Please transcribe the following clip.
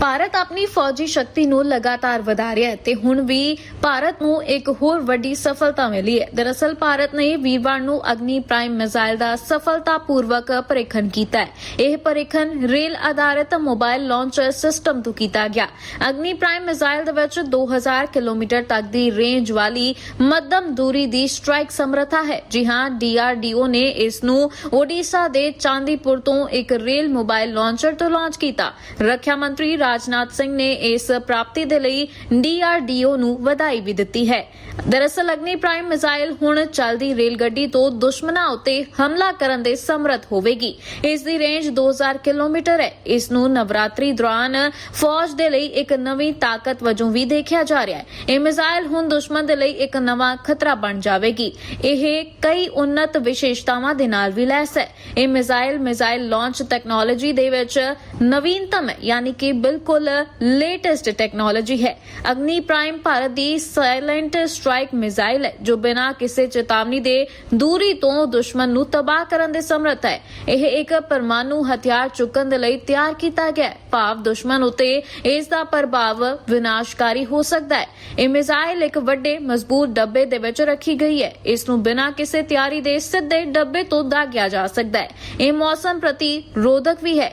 ਭਾਰਤ ਆਪਣੀ ਫੌਜੀ ਸ਼ਕਤੀ ਨੂੰ ਲਗਾਤਾਰ ਵਧਾ ਰਿਹਾ ਹੈ ਤੇ ਹੁਣ ਵੀ ਭਾਰਤ ਨੂੰ ਇੱਕ ਹੋਰ ਵੱਡੀ ਸਫਲਤਾ ਮਿਲੀ ਹੈ। ਦਰਅਸਲ ਭਾਰਤ ਨੇ ਵੀਰਵਾਰ ਨੂੰ ਅਗਨੀ ਪ੍ਰਾਈਮ ਮਿਜ਼ਾਈਲ ਦਾ ਸਫਲਤਾਪੂਰਵਕ ਪਰੀਖਣ ਕੀਤਾ ਹੈ। ਇਹ ਪਰੀਖਣ ਰੇਲ ਆਧਾਰਿਤ ਮੋਬਾਈਲ ਲਾਂਚਰ ਸਿਸਟਮ ਤੋਂ ਕੀਤਾ ਗਿਆ। ਅਗਨੀ ਪ੍ਰਾਈਮ ਮਿਜ਼ਾਈਲ ਦੇ ਵਿੱਚ 2000 ਕਿਲੋਮੀਟਰ ਤੱਕ ਦੀ ਰੇਂਜ ਵਾਲੀ ਮੱਧਮ ਦੂਰੀ ਦੀ ਸਟ੍ਰਾਈਕ ਸਮਰੱਥਾ ਹੈ। ਜੀ ਹਾਂ ਡੀਆਰਡੀਓ ਨੇ ਇਸ ਨੂੰ ਓਡੀਸ਼ਾ ਦੇ ਚਾਂਦੀਪੁਰ ਤੋਂ ਇੱਕ ਰੇਲ ਮੋਬਾਈਲ ਲਾਂਚਰ ਤੋਂ ਲਾਂਚ ਕੀਤਾ। ਰੱਖਿਆ ਮੰਤਰੀ ਰਾਜਨਾਥ ਸਿੰਘ ਨੇ ਇਸ ਪ੍ਰਾਪਤੀ ਦੇ ਲਈ ਡੀਆਰਡੀਓ ਨੂੰ ਵਧਾਈ ਵੀ ਦਿੱਤੀ ਹੈ। ਦਰਅਸਲ ਅਗਨੀ ਪ੍ਰਾਈਮ ਮਿਜ਼ਾਈਲ ਹੁਣ ਚੱਲਦੀ ਰੇਲ ਗੱਡੀ ਤੋਂ ਦੁਸ਼ਮਣਾਂ ਉੱਤੇ ਹਮਲਾ ਕਰਨ ਦੇ ਸਮਰੱਥ ਹੋਵੇਗੀ। ਇਸ ਦੀ ਰੇਂਜ 2000 ਕਿਲੋਮੀਟਰ ਹੈ। ਇਸ ਨੂੰ ਨਵਰਾਤਰੀ ਦੌਰਾਨ ਫੌਜ ਦੇ ਲਈ ਇੱਕ ਨਵੀਂ ਤਾਕਤ ਵਜੋਂ ਵੀ ਦੇਖਿਆ ਜਾ ਰਿਹਾ ਹੈ। ਇਹ ਮਿਜ਼ਾਈਲ ਹੁਣ ਦੁਸ਼ਮਣ ਦੇ ਲਈ ਇੱਕ ਨਵਾਂ ਖਤਰਾ ਬਣ ਜਾਵੇਗੀ। ਇਹ ਕਈ ਉન્નਤ ਵਿਸ਼ੇਸ਼ਤਾਵਾਂ ਦੇ ਨਾਲ ਵੀ ਲੈਸ ਹੈ। ਇਹ ਮਿਜ਼ਾਈਲ ਮਿਜ਼ਾਈਲ ਲਾਂਚ ਟੈਕਨੋਲੋਜੀ ਦੇ ਵਿੱਚ ਨਵੀਨਤਮ ਹੈ, ਯਾਨੀ ਕਿ ਬਿਲਕੁਲ ਲੇਟੈਸਟ ਟੈਕਨੋਲੋਜੀ ਹੈ। ਅਗਨੀ ਪ੍ਰਾਈਮ ਭਾਰਤ ਦੀ ਸਾਇਲੈਂਟ ਸਟ੍ਰਾਈਕ ਮਿਜ਼ਾਈਲ ਹੈ, ਜੋ ਬਿਨਾਂ ਕਿਸੇ ਚੇਤਾਵਨੀ ਦੇ ਦੂਰੀ ਤੋਂ ਦੁਸ਼ਮਣ ਨੂੰ ਤਬਾਹ ਕਰਨ ਦੇ ਸਮਰੱਥ ਹੈ। ਇਹ ਇੱਕ ਪਰਮਾਣੂ ਹਥਿਆਰ ਚੁੱਕਣ ਦੇ ਲਈ ਤਿਆਰ ਕੀਤਾ ਗਿਆ ਹੈ। ਭਾਵ ਦੁਸ਼ਮਣ ਉਤੇ ਇਸ ਦਾ ਪ੍ਰਭਾਵ ਵਿਨਾਸ਼ਕਾਰੀ ਹੋ ਸਕਦਾ ਹੈ। ਇਹ ਮਿਜ਼ਾਈਲ ਇੱਕ ਵੱਡੇ ਮਜ਼ਬੂਤ ਡੱਬੇ ਦੇ ਵਿੱਚ ਰੱਖੀ ਗਈ ਹੈ। ਇਸ ਨੂੰ ਬਿਨਾਂ ਕਿਸੇ ਤਿਆਰੀ ਦੇ ਸਿੱਧੇ ਡੱਬੇ ਤੋਂ ਦਾਗਿਆ ਜਾ ਸਕਦਾ ਹੈ। ਇਹ ਮੌਸਮ ਪ੍ਰਤੀ ਰੋਧਕ ਵੀ ਹੈ।